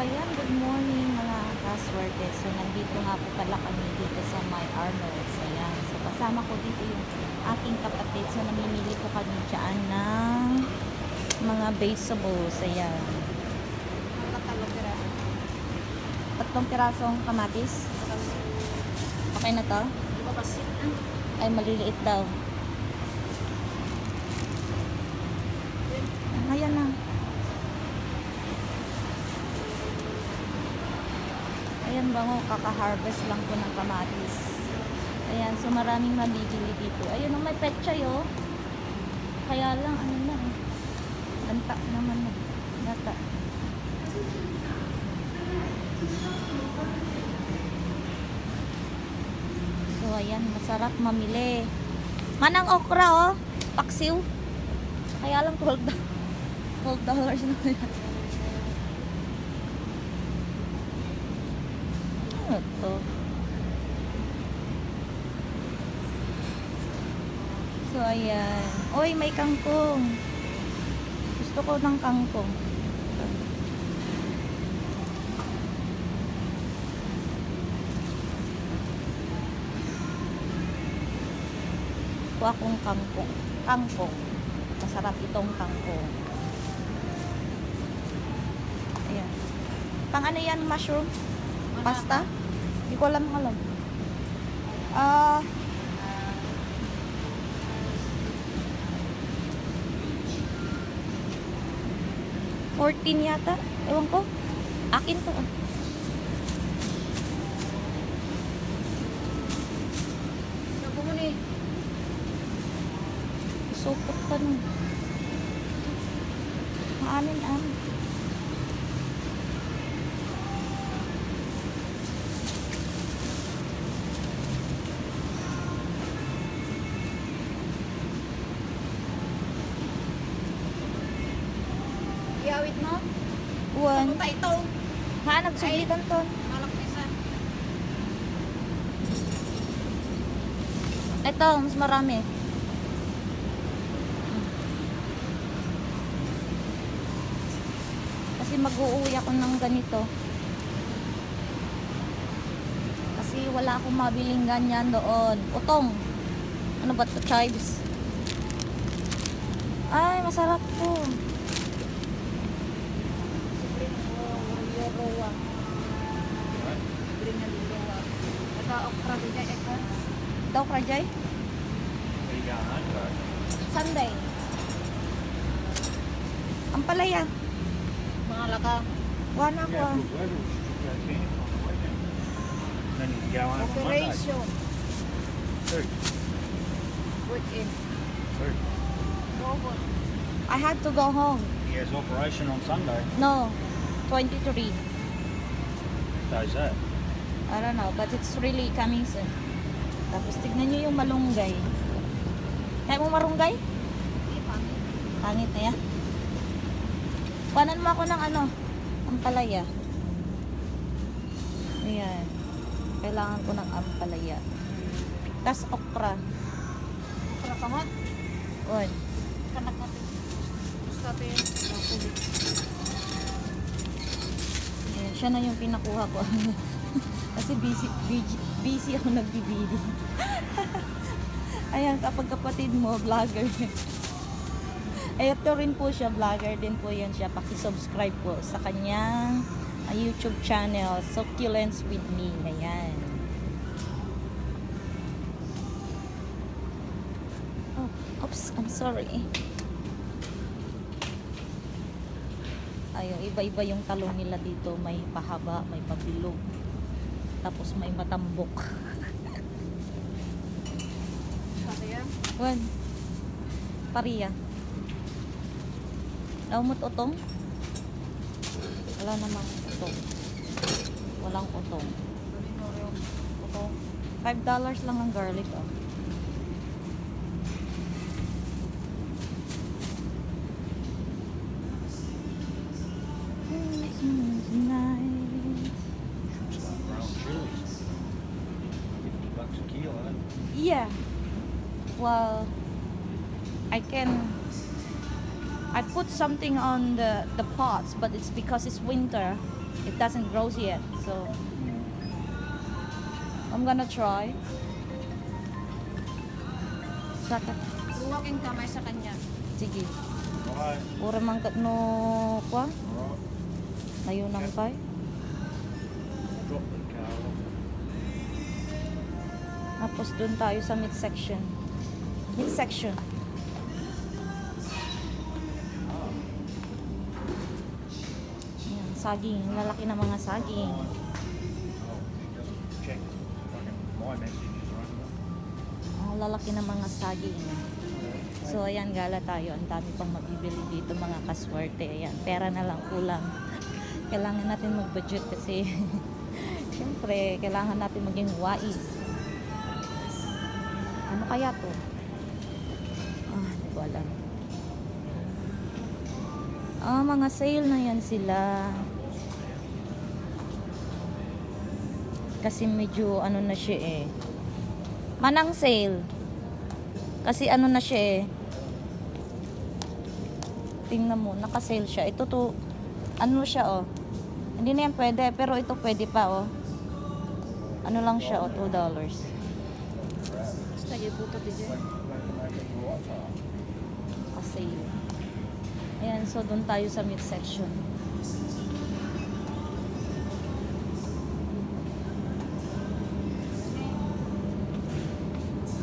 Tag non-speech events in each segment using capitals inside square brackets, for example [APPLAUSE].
ayan, good morning mga kaswerte. So, nandito nga po pala kami dito sa My Arnold's. Ayan. So, kasama ko dito yung aking kapatid. So, namimili po kami dyan ng mga vegetables. Ayan. Tatlong pirasong kamatis. Okay na to? Ay, maliliit daw. Ayan na. Ayan bango, kaka-harvest lang po ng kamatis. Ayan, so maraming mabibili dito. Ayun, oh, may pechay oh. Kaya lang, ano na eh. Naman na. Gata. So, ayan, masarap mamili. Manang okra oh. Paksiw. Kaya lang 12 do- 12 dollars na [LAUGHS] yan. Ano to? So, ayan. Oy, may kangkong. Gusto ko ng kangkong. Kuha akong kangkong. Kangkong. Masarap itong kangkong. Ayan. Pang ano yan? Mushroom? Pasta? Hindi ko alam alam. Ah... 14 yata. Ewan ko. Akin to. ah. Supot pa nun. Maanin Ha, nagsulitan to. Malak isa. Ito, mas marami. Kasi mag-uuwi ako ng ganito. Kasi wala akong mabiling ganyan doon. Utong. Ano ba to? Chives. Ay, masarap to. Spring Rowa. Spring Rowa. Ito, okra din ito. Daw, got, huh? Sunday. Ang palaya. Mga laka. Wala ko ah. Operation. Third. Put in. Third. Robot. I had to go home. He has operation on Sunday. No, 23. Does that? I don't know, but it's really coming soon. Tapos tignan nyo yung malunggay. Kaya mo marunggay? Pangit na yan. Kuhanan mo ako ng ano, ampalaya. Ayan. Kailangan ko ng ampalaya. Tapos okra. Okra kamat. On. Kanak natin. Gusto natin. Ayan, siya na yung pinakuha ko. [LAUGHS] Kasi busy, busy, busy ako nagbibili. Ayan, kapag kapatid mo, vlogger. Ito rin po siya, vlogger din po yan siya. Pakisubscribe po sa kanyang ah, YouTube channel, Succulents with Me. Ayan. Oh, oops, I'm sorry. Ayun, iba-iba yung talong nila dito. May pahaba, may pabilog. Tapos may matambok. Wan. Pariya. Naumot utong? Wala namang utong. Walang utong. Ito. Five dollars lang ang garlic, oh. Yeah. Well, I can I put something on the, the pots, but it's because it's winter. It doesn't grow yet. So I'm gonna try. Saka. Luwag yung kamay sa kanya. Sige. Alright. Pura man kat no kwa. Alright. Layo nang kay. Tapos dun tayo sa mid section. Mid section. Yan, saging. Lalaki na mga saging. Oh, lalaki na mga saging. So, ayan, gala tayo. Ang dami pang mabibili dito, mga kaswerte. Ayan, pera na lang kulang. [LAUGHS] Kailangan natin mag-budget kasi, [LAUGHS] syempre, kailangan natin maging wais. Ano kaya to? Ah, hindi ko alam. Ah, mga sale na yan sila. Kasi medyo ano na siya eh. Manang sale. Kasi ano na siya eh. Tingnan mo, naka-sale siya. Ito to, ano siya oh. Hindi na yan pwede, pero ito pwede pa oh. Ano lang siya oh, $2. Basta yung buto din. Naka-sale. Ayan, so doon tayo sa mid-section.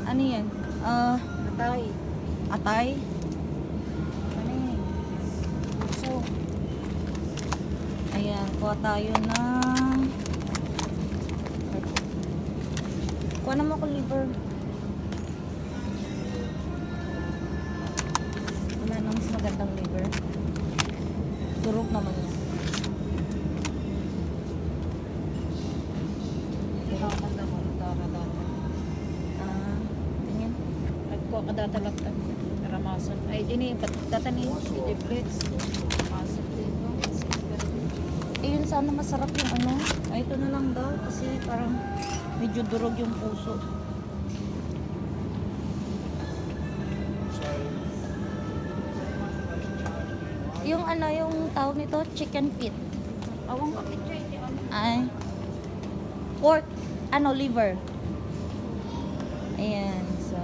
Ano yan? Ah, Atay. atay? Ano yun? Puso. Ayan, kuha tayo ng... Kuha naman ako liver. Turog naman yan. Tingin. Nagko kadatalagtag. Ramason. Ay, dini. Tatani. Diplets. Ramason dito. Eh, yun sana masarap yung ano. Ay, ito na lang daw kasi parang medyo durog yung puso. Yung ano, yung tawag nito, chicken feet. Awang. Hindi ano. Ay. Pork, ano, liver. Ayan, so.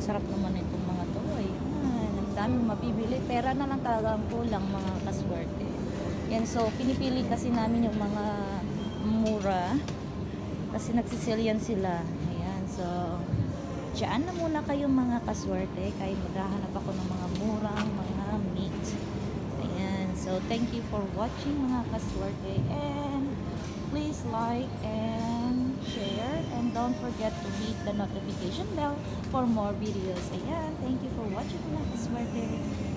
Sarap naman itong mga to. Ayan, ang daming mabibili. Pera na lang talaga ang kulang mga kaswerte. Yan, so, pinipili kasi namin yung mga mura. Kasi nagsisilian sila. Ayan, so, Diyan na muna kayo mga kaswerte kaya maghahanap ako ng mga murang mga meat. Ayan. So, thank you for watching mga kaswerte and please like and share and don't forget to hit the notification bell for more videos. Ayan. Thank you for watching mga kaswerte.